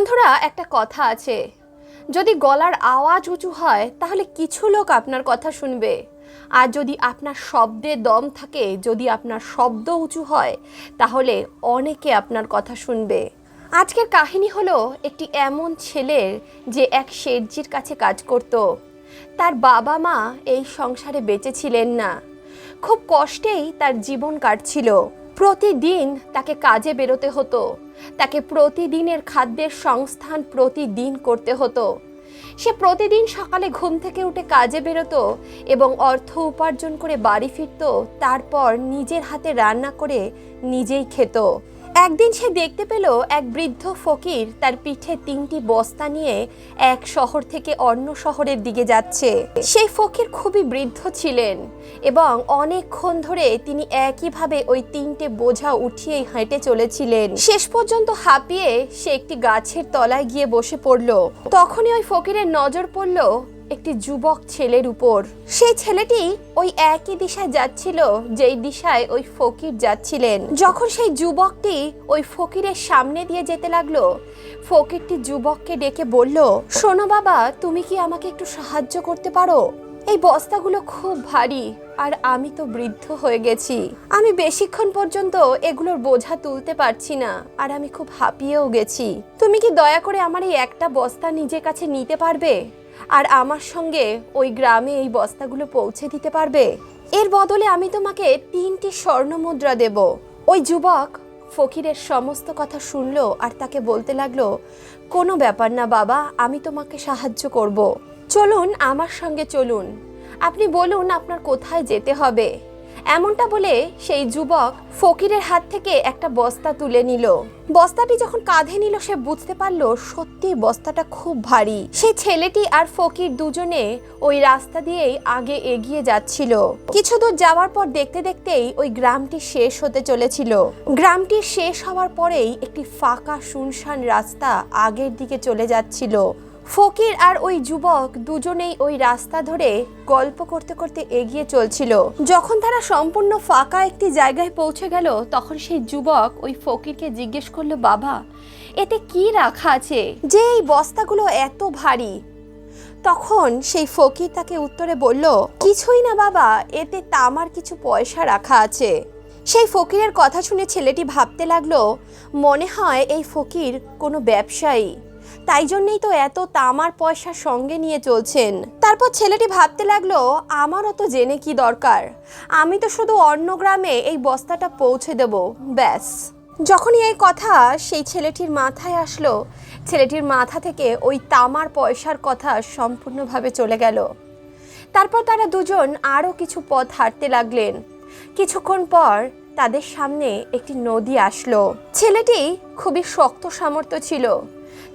বন্ধুরা, একটা কথা আছে। যদি গলার আওয়াজ উঁচু হয়, তাহলে কিছু লোক আপনার কথা শুনবে। আর যদি আপনার শব্দে দম থাকে, যদি আপনার শব্দ উঁচু হয়, তাহলে অনেকে আপনার কথা শুনবে। আজকের কাহিনী হলো একটি এমন ছেলের যে এক শেঠজির কাছে কাজ করত। তার বাবা মা এই সংসারে বেঁচে ছিলেন না। খুব কষ্টেই তার জীবন কাটছিল। প্রতিদিন তাকে কাজে বেরোতে হতো। তাকে প্রতিদিনের খাদ্যের সংস্থান প্রতিদিন করতে হতো। সে প্রতিদিন সকালে ঘুম থেকে উঠে কাজে বেরোতো এবং অর্থ উপার্জন করে বাড়ি ফিরত, তারপর নিজের হাতে রান্না করে নিজেই খেত। একদিন সে দেখতে পেল এক বৃদ্ধ ফকির তার পিঠে তিনটি বস্তা নিয়ে এক শহর থেকে অন্য শহরের দিকে যাচ্ছে। সেই ফকির খুবই বৃদ্ধ ছিলেন এবং অনেকক্ষণ ধরে তিনি একইভাবে ওই তিনটে বোঝা উঠিয়েই হেঁটে চলেছিলেন। শেষ পর্যন্ত হাঁপিয়ে সে একটি গাছের তলায় গিয়ে বসে পড়ল। তখনই ওই ফকিরের নজর পড়ল একটি যুবক ছেলের উপর। সেই ছেলেটি ওই একই দিশায় যাচ্ছিল, যেই দিশায় ওই ফকির যাচ্ছিলেন। যখন সেই যুবকটি ওই ফকিরের সামনে দিয়ে যেতে লাগল, ফকিরটি যুবককে ডেকে বলল, শোনো বাবা, তুমি কি আমাকে একটু সাহায্য করতে পারো? এই বস্তাগুলো খুব ভারী, আর আমি তো বৃদ্ধ হয়ে গেছি। আমি বেশিক্ষণ পর্যন্ত এগুলোর বোঝা তুলতে পারছি না, আর আমি খুব হাঁপিয়েও গেছি। তুমি কি দয়া করে আমার এই একটা বস্তা নিজের কাছে নিতে পারবে? আর আমার সঙ্গে ওই গ্রামে এই বস্তাগুলো পৌঁছে দিতে পারবে? এর বদলে আমি তোমাকে তিনটি স্বর্ণ মুদ্রা দেব। ওই যুবক ফকিরের সমস্ত কথা শুনল আর তাকে বলতে লাগল, কোনো ব্যাপার না বাবা, আমি তোমাকে সাহায্য করব। চলুন আমার সঙ্গে চলুন। আপনি বলুন আপনার কোথায় যেতে হবে? এমনটা বলে সেই যুবক ফকিরের হাত থেকে একটা বস্তা তুলে নিল। বস্তাটি যখন কাঁধে নিল, সে বুঝতে পারল সত্যি বস্তাটা খুব ভারী। সেই ছেলেটি আর ফকির দুজনে ওই রাস্তা দিয়েই আগে এগিয়ে যাচ্ছিল। কিছু দূর যাওয়ার পর দেখতে দেখতেই ওই গ্রামটি শেষ হতে চলেছিল। গ্রামটি শেষ হওয়ার পরেই একটি ফাঁকা শুনশান রাস্তা আগের দিকে চলে যাচ্ছিল। ফকির আর ওই যুবক দুজনেই ওই রাস্তা ধরে গল্প করতে করতে এগিয়ে চলছিল। যখন তারা সম্পূর্ণ ফাঁকা একটি জায়গায় পৌঁছে গেল, তখন সেই যুবক ওই ফকিরকে জিজ্ঞেস করল, বাবা, এতে কি রাখা আছে? যে এই বস্তাগুলো এত ভারী। তখন সেই ফকির তাকে উত্তরে বলল, কিছুই না বাবা, এতে তামার কিছু পয়সা রাখা আছে। সেই ফকিরের কথা শুনে ছেলেটি ভাবতে লাগল, মনে হয় এই ফকির কোনো ব্যবসায়ী। তাই জন্যই তো এত তামার পয়সা সঙ্গে নিয়ে চলছেন। তারপর ছেলেটি ভাবতে লাগল, আমার তো জেনে কি দরকার? আমি তো শুধু অন্য গ্রামে এই বস্তাটা পৌঁছে দেব, ব্যাস। যখনই এই কথা সেই ছেলেটির মাথায় আসলো, ছেলেটির মাথা থেকে ওই তামার পয়সার কথা সম্পূর্ণভাবে চলে গেল। তারপর তারা দুজন আরও কিছু পথ হাঁটতে লাগলেন। কিছুক্ষণ পর তাদের সামনে একটি নদী আসলো। ছেলেটি খুবই শক্ত সামর্থ্য ছিল।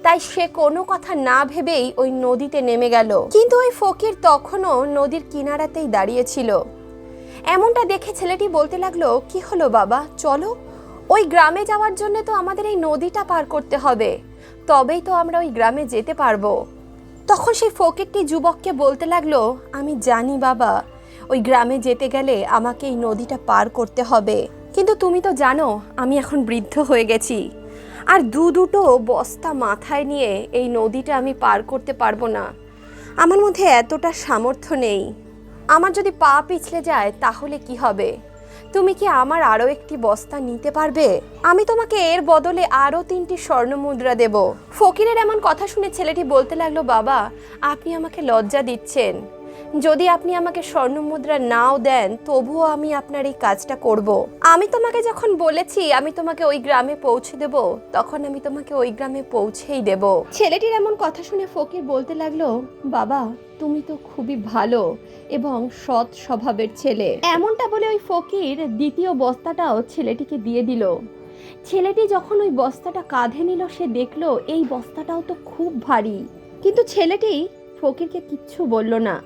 তাই সে কোনো কথা না ভেবেই ওই নদীতে নেমে গেল। কিন্তু ওই ফকির তখনও নদীর কিনারাতেই দাঁড়িয়েছিল। এমনটা দেখে ছেলেটি বলতে লাগল, কি হলো বাবা? চলো। ওই গ্রামে যাওয়ার জন্য তো আমাদের এই নদীটা পার করতে হবে। তবেই তো আমরা ওই গ্রামে যেতে পারব। তখন সেই ফকিরটি যুবককে বলতে লাগল, আমি জানি বাবা, ওই গ্রামে যেতে গেলে আমাকে এই নদীটা পার করতে হবে। কিন্তু তুমি তো জানো, আমি এখন বৃদ্ধ হয়ে গেছি। আর দু দুটো বস্তা মাথায় নিয়ে এই নদীটা আমি পার করতে পারব না। আমার মধ্যে এতটা সামর্থ্য নেই। আমার যদি পা পিছলে যায় তাহলে কি হবে? তুমি কি আমার আরও একটি বস্তা নিতে পারবে? আমি তোমাকে এর বদলে আরও তিনটি স্বর্ণ মুদ্রা দেব। ফকিরের এমন কথা শুনে ছেলেটি বলতে লাগল, বাবা, আপনি আমাকে লজ্জা দিচ্ছেন। যদি আপনি আমাকে স্বর্ণ মুদ্রা নাও দেন, তবুও আমি আপনার এই কাজটা করব। আমি তোমাকে যখন বলেছি, আমি তোমাকে ওই গ্রামে পৌঁছে দেব, তখন আমি তোমাকে ওই গ্রামে পৌঁছেই দেব। ছেলেটির এমন কথা শুনে ফকির বলতে লাগল, বাবা, তুমি তো খুবই ভালো এবং সৎ স্বভাবের ছেলে। এমনটা বলে ওই ফকির দ্বিতীয় বস্তাটাও ছেলেটিকে দিয়ে দিল। ছেলেটি যখন ওই বস্তাটা কাঁধে নিল, সে দেখল, এই বস্তাটাও তো খুব ভারী। কিন্তু ছেলেটি ফকিরকে কিচ্ছু বলল না।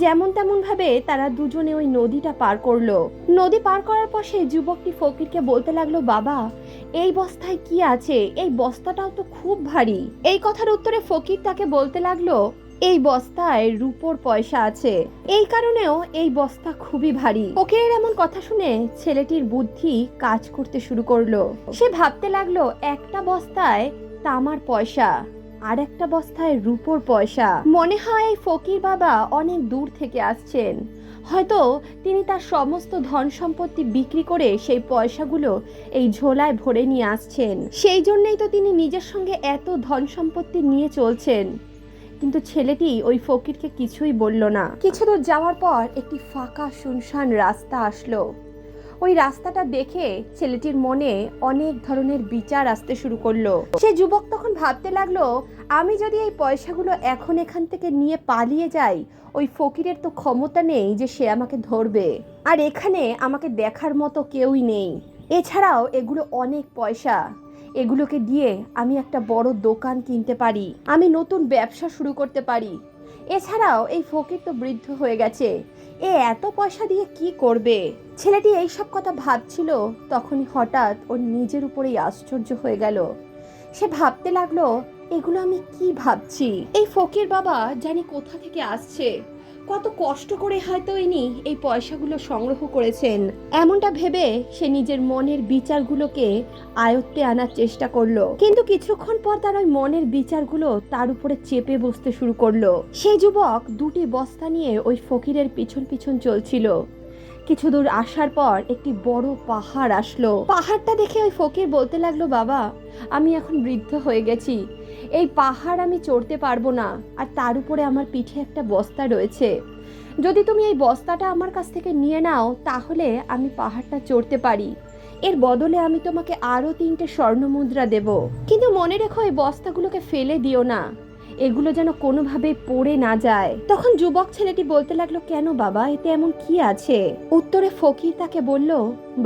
যেমন তেমন ভাবে তারা দুজনে ওই নদীটা পার করল। নদী পার করার পর সেই যুবকটি ফকিরকে বলতে লাগল, বাবা, এই বস্তায় কি আছে? এই বস্তাটাও তো খুব ভারী। এই কথার উত্তরে ফকির তাকে বলতে লাগল, এই বস্তায় রূপোর পয়সা আছে। এই কারণেও এই বস্তা খুবই ভারী। ফকিরের এমন কথা শুনে ছেলেটির বুদ্ধি কাজ করতে শুরু করল। সে ভাবতে লাগল, একটা বস্তায় তামার পয়সা। আর একটা বস্তায় রূপোর পয়সা। মনে হয় এই ফকির বাবা অনেক দূর থেকে আসছেন। হয়তো তিনি তার সমস্ত ধন সম্পত্তি বিক্রি করে সেই পয়সাগুলো এই ঝোলায় ভরে নিয়ে আসছেন। সেই জন্যই তো তিনি নিজের সঙ্গে এত ধন সম্পত্তি নিয়ে চলছেন। কিন্তু ছেলেটি ওই ফকিরকে কিছুই বলল না। কিছু দূর যাওয়ার পর একটি ফাঁকা শুনশান রাস্তা আসলো। ওই রাস্তাটা দেখে ছেলেটির মনে অনেক ধরনের বিচার আসতে শুরু করল। সে যুবক তখন ভাবতে লাগল, আমি যদি এই পয়সাগুলো এখন এখান থেকে নিয়ে পালিয়ে যাই, ওই ফকিরের তো ক্ষমতা নেই যে সে আমাকে ধরবে। আর এখানে আমাকে দেখার মতো কেউই নেই। এছাড়াও এগুলো অনেক পয়সা। এগুলোকে দিয়ে আমি একটা বড় দোকান কিনতে পারি। আমি নতুন ব্যবসা শুরু করতে পারি। এছাড়াও এই ফকির তো বৃদ্ধ হয়ে গেছে। এ এত পয়সা দিয়ে কি করবে? ছেলেটি এইসব কথা ভাবছিল, তখনই হঠাৎ ওর নিজের উপরেই আশ্চর্য হয়ে গেল। সে ভাবতে লাগল, এগুলো আমি কি ভাবছি? এই ফকির বাবা জানি কোথা থেকে আসছে। কত কষ্ট করে হয়তো ইনি এই পয়সাগুলো সংগ্রহ করেছেন। এমনটা ভেবে সে নিজের মনের বিচারগুলোকে আয়ত্তে আনার চেষ্টা করল। কিন্তু কিছুক্ষণ পর তার ওই মনের বিচারগুলো তার উপরে চেপে বসতে শুরু করল। সেই যুবক দুটি বস্তা নিয়ে ওই ফকিরের পিছন পিছন চলছিল। কিছু দূর আসার পর একটি বড় পাহাড় আসলো। পাহাড়টা দেখে ওই ফকির বলতে লাগল, বাবা, আমি এখন বৃদ্ধ হয়ে গেছি। এই পাহাড় আমি চড়তে পারব না, আর তার উপরে আমার পিঠে একটা বস্তা রয়েছে। যদি তুমি এই বস্তাটা আমার কাছ থেকে নিয়ে নাও, তাহলে আমি পাহাড়টা চড়তে পারি। এর বদলে আমি তোমাকে আরও তিনটে স্বর্ণ মুদ্রা দেব। কিন্তু মনে রেখো, এই বস্তাগুলোকে ফেলে দিও না। এগুলো যেন কোনোভাবে পড়ে না যায়। তখন যুবক ছেলেটি বলতে লাগল, কেন বাবা, এতে এমন কি আছে? উত্তরে ফকির তাকে বলল,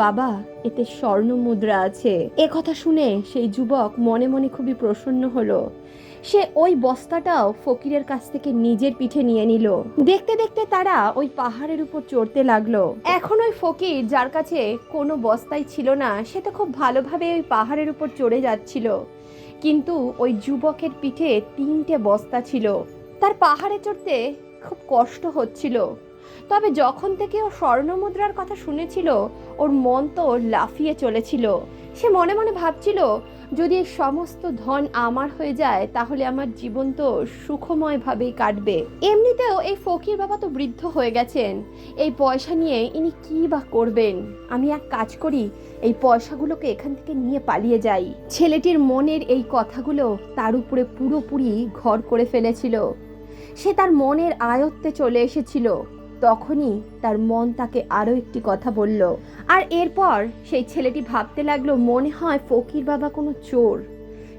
বাবা, এতে স্বর্ণ মুদ্রা আছে। এ কথা শুনে সেই যুবক মনে মনে খুবই প্রসন্ন হলো। সে ওই বস্তাটাও ফকিরের কাছ থেকে নিজের পিঠে নিয়ে নিল। দেখতে দেখতে তারা ওই পাহাড়ের উপর চড়তে লাগল। এখন ওই ফকির যার কাছে কোনো বস্তাই ছিল না, সে তো খুব ভালোভাবে ওই পাহাড়ের উপর চড়ে যাচ্ছিল। কিন্তু ওই যুবকের পিঠে তিনটে বস্তা ছিল। তার পাহাড়ে চড়তে খুব কষ্ট হচ্ছিল। তবে যখন থেকে ও স্বর্ণমুদ্রার কথা শুনেছিল, ওর মন তো লাফিয়ে চলেছিল। সে মনে মনে ভাবছিল যদি এই সমস্ত ধন আমার হয়ে যায়, তাহলে আমার জীবন তো সুখময়ভাবেই কাটবে। এমনিতেও এই ফকির বাবা তো বৃদ্ধ হয়ে গেছেন। এই পয়সা নিয়ে ইনি কী বা করবেন? আমি এক কাজ করি, এই পয়সাগুলোকে এখান থেকে নিয়ে পালিয়ে যাই। ছেলেটির মনের এই কথাগুলো তার উপরে পুরোপুরি ঘর করে ফেলেছিল। সে তার মনের আয়ত্তে চলে এসেছিল। তখনই তার মন তাকে আরও একটি কথা বলল। আর এরপর সেই ছেলেটি ভাবতে লাগল, মনে হয় ফকির বাবা কোনো চোর।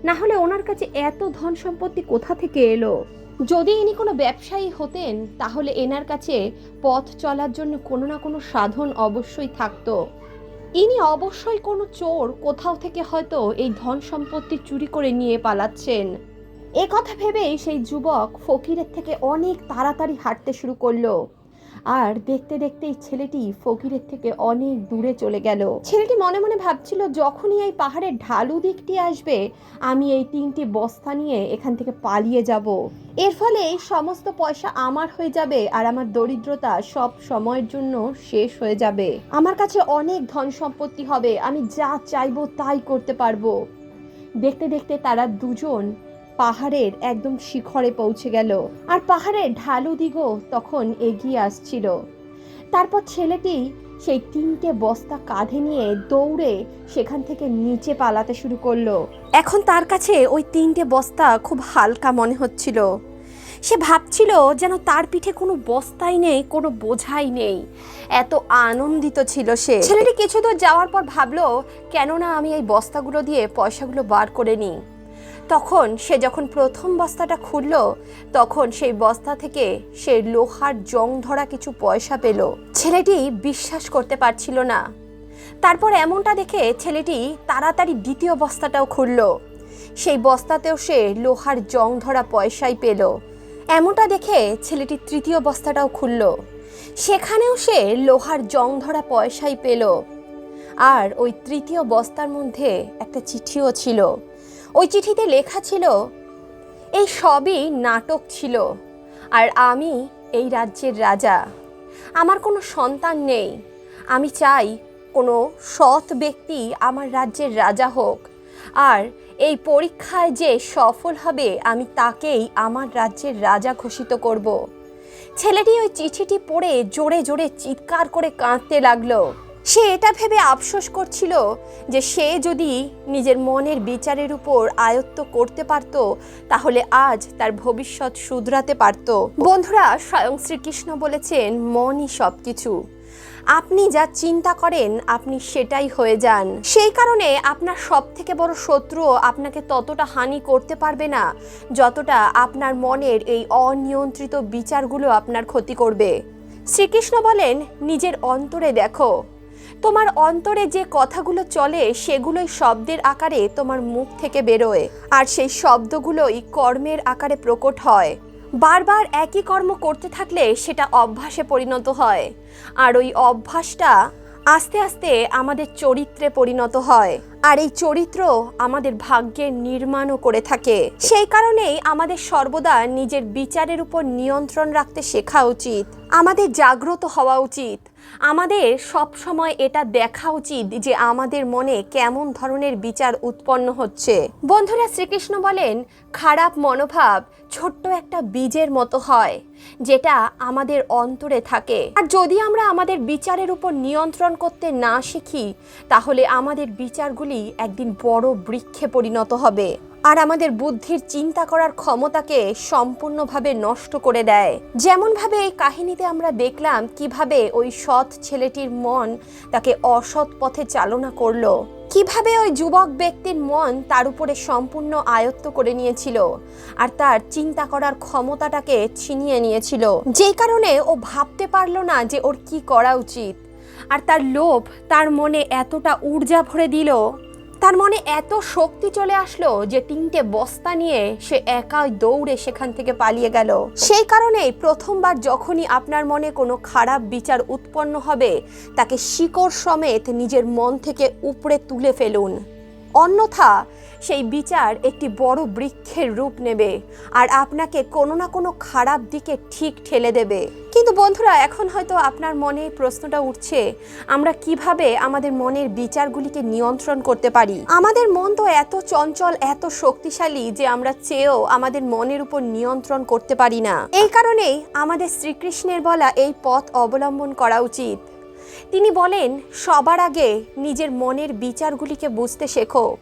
না হলে ওনার কাছে এত ধন সম্পত্তি কোথা থেকে এলো? যদি ইনি কোনো ব্যবসায়ী হতেন, তাহলে এনার কাছে পথ চলার জন্য কোনো না কোনো সাধন অবশ্যই থাকতো। ইনি অবশ্যই কোনো চোর কোথাও থেকে হয়তো এই ধন সম্পত্তি চুরি করে নিয়ে পালাচ্ছেন। এ কথা ভেবেই সেই যুবক ফকিরের থেকে অনেক তাড়াতাড়ি হাঁটতে শুরু করল। আর দেখতে দেখতে এই ছেলেটি ফকিরের থেকে অনেক দূরে চলে গেল। ছেলেটি মনে মনে ভাবছিল, যখনই এই পাহাড়ের ঢালু দিকটি আসবে, আমি এই তিনটি বস্তা নিয়ে এখান থেকে পালিয়ে যাব। এর ফলে এই সমস্ত পয়সা আমার হয়ে যাবে আর আমার দরিদ্রতা সব সময়ের জন্য শেষ হয়ে যাবে। আমার কাছে অনেক ধন সম্পত্তি হবে, আমি যা চাইব তাই করতে পারব। দেখতে দেখতে তারা দুজন পাহাড়ের একদম শিখরে পৌঁছে গেল আর পাহাড়ের ঢালু দিগও তখন এগিয়ে আসছিল। তারপর ছেলেটি সেই তিনটে বস্তা কাঁধে নিয়ে দৌড়ে সেখান থেকে নিচে পালাতে শুরু করল। এখন তার কাছে ওই তিনটে বস্তা খুব হালকা মনে হচ্ছিল। সে ভাবছিল যেন তার পিঠে কোনো বস্তাই নেই, কোনো বোঝাই নেই। এত আনন্দিত ছিল সে। ছেলেটি কিছু দূর যাওয়ার পর ভাবলো, কেননা আমি এই বস্তাগুলো দিয়ে পয়সাগুলো বার করে নিই। তখন সে যখন প্রথম বস্তাটা খুলল, তখন সেই বস্তা থেকে সে লোহার জং ধরা কিছু পয়সা পেল। ছেলেটি বিশ্বাস করতে পারছিল না। তারপর এমনটা দেখে ছেলেটি তাড়াতাড়ি দ্বিতীয় বস্তাটাও খুলল। সেই বস্তাতেও সে লোহার জং ধরা পয়সাই পেল। এমনটা দেখে ছেলেটি তৃতীয় বস্তাটাও খুলল। সেখানেও সে লোহার জং ধরা পয়সাই পেল। আর ওই তৃতীয় বস্তার মধ্যে একটা চিঠিও ছিল। ওই চিঠিতে লেখা ছিল, এই সবই নাটক ছিল, আর আমি এই রাজ্যের রাজা। আমার কোনো সন্তান নেই। আমি চাই কোনো সৎ ব্যক্তি আমার রাজ্যের রাজা হোক, আর এই পরীক্ষায় যে সফল হবে আমি তাকেই আমার রাজ্যের রাজা ঘোষিত করব। ছেলেটি ওই চিঠিটি পড়ে জোরে জোরে চিৎকার করে কাঁদতে লাগল। সে এটা ভেবে আফসোস করছিল যে সে যদি নিজের মনের বিচারের উপর আয়ত্ত করতে পারত, তাহলে আজ তার ভবিষ্যৎ শুধরাতে পারত। বন্ধুরা, স্বয়ং শ্রীকৃষ্ণ বলেছেন, মনই সব কিছু আপনি যা চিন্তা করেন, আপনি সেটাই হয়ে যান। সেই কারণে আপনার সব থেকে বড় শত্রু আপনাকে ততটা হানি করতে পারবে না, যতটা আপনার মনের এই অনিয়ন্ত্রিত বিচারগুলো আপনার ক্ষতি করবে। শ্রীকৃষ্ণ বলেন, নিজের অন্তরে দেখো তোমার অন্তরে যে কথাগুলো চলে, সেগুলোই শব্দের আকারে তোমার মুখ থেকে বেরোয়। আর সেই শব্দগুলোই কর্মের আকারে প্রকট হয়। বারবার একই কর্ম করতে থাকলে সেটা অভ্যাসে পরিণত হয়। আর ওই অভ্যাসটা আস্তে আস্তে আমাদের চরিত্রে পরিণত হয়। আর এই চরিত্র আমাদের ভাগ্যের নির্মাণও করে থাকে। সেই কারণেই আমাদের সর্বদা নিজের বিচারের উপর নিয়ন্ত্রণ রাখতে শেখা উচিত। আমাদের জাগ্রত হওয়া উচিত। আমাদের সব সময় এটা দেখা উচিত যে আমাদের মনে কেমন ধরনের বিচার উৎপন্ন হচ্ছে। বন্ধুরা, শ্রীকৃষ্ণ বলেন, খারাপ মনোভাব ছোট্ট একটা বীজের মতো হয়, যেটা আমাদের অন্তরে থাকে। আর যদি আমরা আমাদের বিচারের উপর নিয়ন্ত্রণ করতে না শিখি, তাহলে আমাদের বিচারগুলি একদিন বড় বৃক্ষে পরিণত হবে আর আমাদের বুদ্ধির চিন্তা করার ক্ষমতাকে সম্পূর্ণভাবে নষ্ট করে দেয়। যেমনভাবে এই কাহিনীতে আমরা দেখলাম কীভাবে ওই সৎ ছেলেটির মন তাকে অসৎ পথে চালনা করল। কীভাবে ওই যুবক ব্যক্তির মন তার উপরে সম্পূর্ণ আয়ত্ত করে নিয়েছিল আর তার চিন্তা করার ক্ষমতাটাকে ছিনিয়ে নিয়েছিল। যেই কারণে ও ভাবতে পারল না যে ওর কি করা উচিত। আর তার লোভ তার মনে এতটা ঊর্জা ভরে দিল তার মনে এত শক্তি চলে আসলো যে তিনটে বস্তা নিয়ে সে একা দৌড়ে সেখান থেকে পালিয়ে গেল। সেই কারণে প্রথমবার যখনই আপনার মনে কোনো খারাপ বিচার উৎপন্ন হবে, তাকে শিকড় সমেত নিজের মন থেকে উপড়ে তুলে ফেলুন। অন্যথা সেই বিচার একটি বড় বৃক্ষের রূপ নেবে আর আপনাকে কোনো না কোনো খারাপ দিকে ঠিক ঠেলে দেবে। কিন্তু বন্ধুরা, এখন হয়তো আপনার মনে প্রশ্নটা উঠছে, আমরা কীভাবে আমাদের মনের বিচারগুলিকে নিয়ন্ত্রণ করতে পারি? আমাদের মন তো এত চঞ্চল, এত শক্তিশালী যে আমরা চেয়েও আমাদের মনের উপর নিয়ন্ত্রণ করতে পারি না। এই কারণেই আমাদের শ্রীকৃষ্ণের বলা এই পথ অবলম্বন করা উচিত। তিনি বলেন, সবার আগে নিজের মনের বিচারগুলিকে বুঝতে শেখো।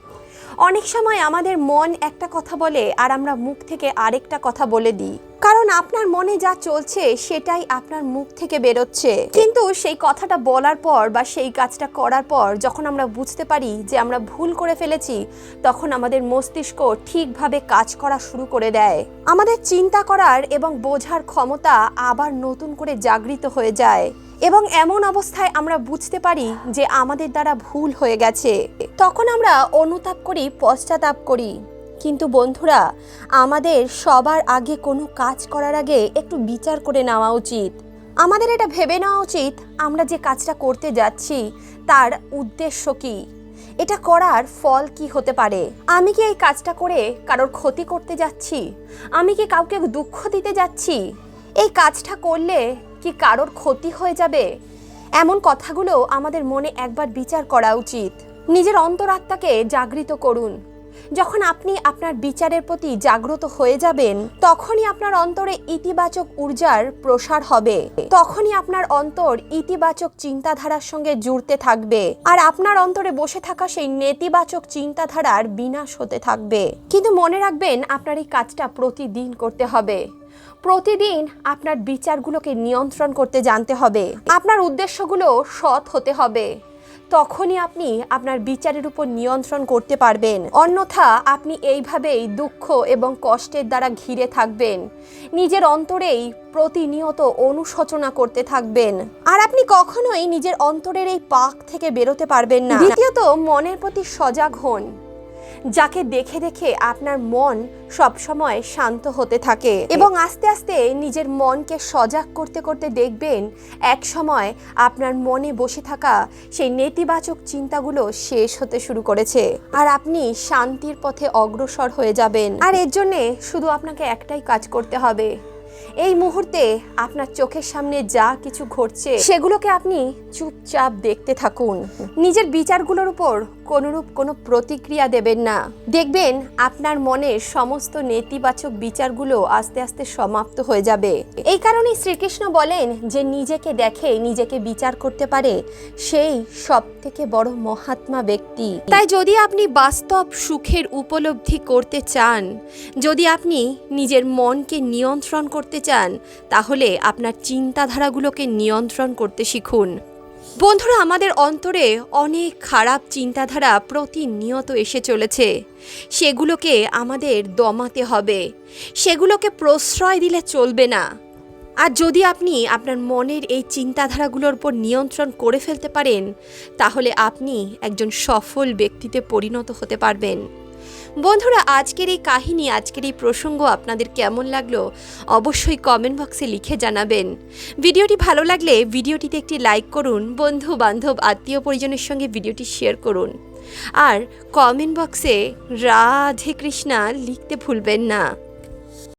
অনেক সময় আমাদের মন একটা কথা বলে আর আমরা মুখ থেকে আরেকটা কথা বলে দিই। কারণ আপনার মনে যা চলছে সেটাই আপনার মুখ থেকে বেরোচ্ছে। কিন্তু সেই কথাটা বলার পর বা সেই কাজটা করার পর যখন আমরা বুঝতে পারি যে আমরা ভুল করে ফেলেছি, তখন আমাদের মস্তিষ্ক ঠিকভাবে কাজ করা শুরু করে দেয়। আমাদের চিন্তা করার এবং বোঝার ক্ষমতা আবার নতুন করে জাগৃত হয়ে যায়। এবং এমন অবস্থায় আমরা বুঝতে পারি যে আমাদের দ্বারা ভুল হয়ে গেছে। তখন আমরা অনুতাপ করি, পশ্চাতাপ করি। কিন্তু বন্ধুরা, আমাদের সবার আগে কোনো কাজ করার আগে একটু বিচার করে নেওয়া উচিত। আমাদের এটা ভেবে নেওয়া উচিত, আমরা যে কাজটা করতে যাচ্ছি, তার উদ্দেশ্য কি? এটা করার ফল কি হতে পারে? আমি কি এই কাজটা করে কারোর ক্ষতি করতে যাচ্ছি? আমি কি কাউকে দুঃখ দিতে যাচ্ছি? এই কাজটা করলে কি কারোর ক্ষতি হয়ে যাবে? এমন কথাগুলো আমাদের মনে একবার বিচার করা উচিত। নিজের অন্তরাত্মাকে জাগৃত করুন। যখন আপনি আপনার বিচারের প্রতি জাগ্রত হয়ে যাবেন, তখনই আপনার অন্তরে ইতিবাচক ঊর্জার প্রসার হবে। তখনই আপনার অন্তর ইতিবাচক চিন্তাধারার সঙ্গে জুড়তে থাকবে। আর আপনার অন্তরে বসে থাকা সেই নেতিবাচক চিন্তাধারার বিনাশ হতে থাকবে। কিন্তু মনে রাখবেন, আপনার এই কাজটা প্রতিদিন করতে হবে। প্রতিদিন আপনার বিচারগুলোকে নিয়ন্ত্রণ করতে জানতে হবে। আপনার উদ্দেশ্যগুলো সৎ হতে হবে। তখনই আপনি আপনার বিচারের উপর নিয়ন্ত্রণ করতে পারবেন। অন্যথা আপনি এইভাবেই দুঃখ এবং কষ্টের দ্বারা ঘিরে থাকবেন। নিজের অন্তরেই প্রতিনিয়ত অনুশোচনা করতে থাকবেন। আর আপনি কখনোই নিজের অন্তরের এই পাক থেকে বেরোতে পারবেন না। দ্বিতীয়ত, মনের প্রতি সজাগ হন। যাকে দেখে দেখে আপনার মন সবসময় শান্ত হতে থাকে এবং আস্তে আস্তে নিজের মনকে সজাগ করতে করতে দেখবেন, এক সময় আপনার মনে বসে থাকা সেই নেতিবাচক চিন্তাগুলো শেষ হতে শুরু করেছে আর আপনি শান্তির পথে অগ্রসর হয়ে যাবেন। আর এর জন্যে শুধু আপনাকে একটাই কাজ করতে হবে এই মুহূর্তে আপনার চোখের সামনে যা কিছু ঘটছে, সেগুলোকে আপনি চুপচাপ দেখতে থাকুন। নিজের বিচারগুলোর উপর কোনোরূপ কোনো প্রতিক্রিয়া দেবেন না। দেখবেন আপনার মনের সমস্ত নেতিবাচক বিচারগুলো আস্তে আস্তে সমাপ্ত হয়ে যাবে। এই কারণেই শ্রীকৃষ্ণ বলেন যে নিজেকে দেখে নিজেকে বিচার করতে পারে সেই সব থেকে বড় মহাত্মা ব্যক্তি। তাই যদি আপনি বাস্তব সুখের উপলব্ধি করতে চান, যদি আপনি নিজের মনকে নিয়ন্ত্রণ করতে চান, তাহলে আপনার চিন্তাধারাগুলোকে নিয়ন্ত্রণ করতে শিখুন। বন্ধুরা, আমাদের অন্তরে অনেক খারাপ চিন্তাধারা প্রতিনিয়ত এসে চলেছে। সেগুলোকে আমাদের দমাতে হবে। সেগুলোকে প্রশ্রয় দিলে চলবে না। আর যদি আপনি আপনার মনের এই চিন্তাধারাগুলোর উপর নিয়ন্ত্রণ করে ফেলতে পারেন, তাহলে আপনি একজন সফল ব্যক্তিতে পরিণত হতে পারবেন। বন্ধুরা, আজকের এই কাহিনী, আজকের এই প্রসঙ্গ আপনাদের কেমন লাগল অবশ্যই কমেন্ট বক্সে লিখে জানাবেন। ভিডিওটি ভালো লাগলে ভিডিওটিতে একটি লাইক করুন বন্ধু বান্ধব আত্মীয় পরিজনের সঙ্গে ভিডিওটি শেয়ার করুন। আর কমেন্ট বক্সে রাধে কৃষ্ণা লিখতে ভুলবেন না।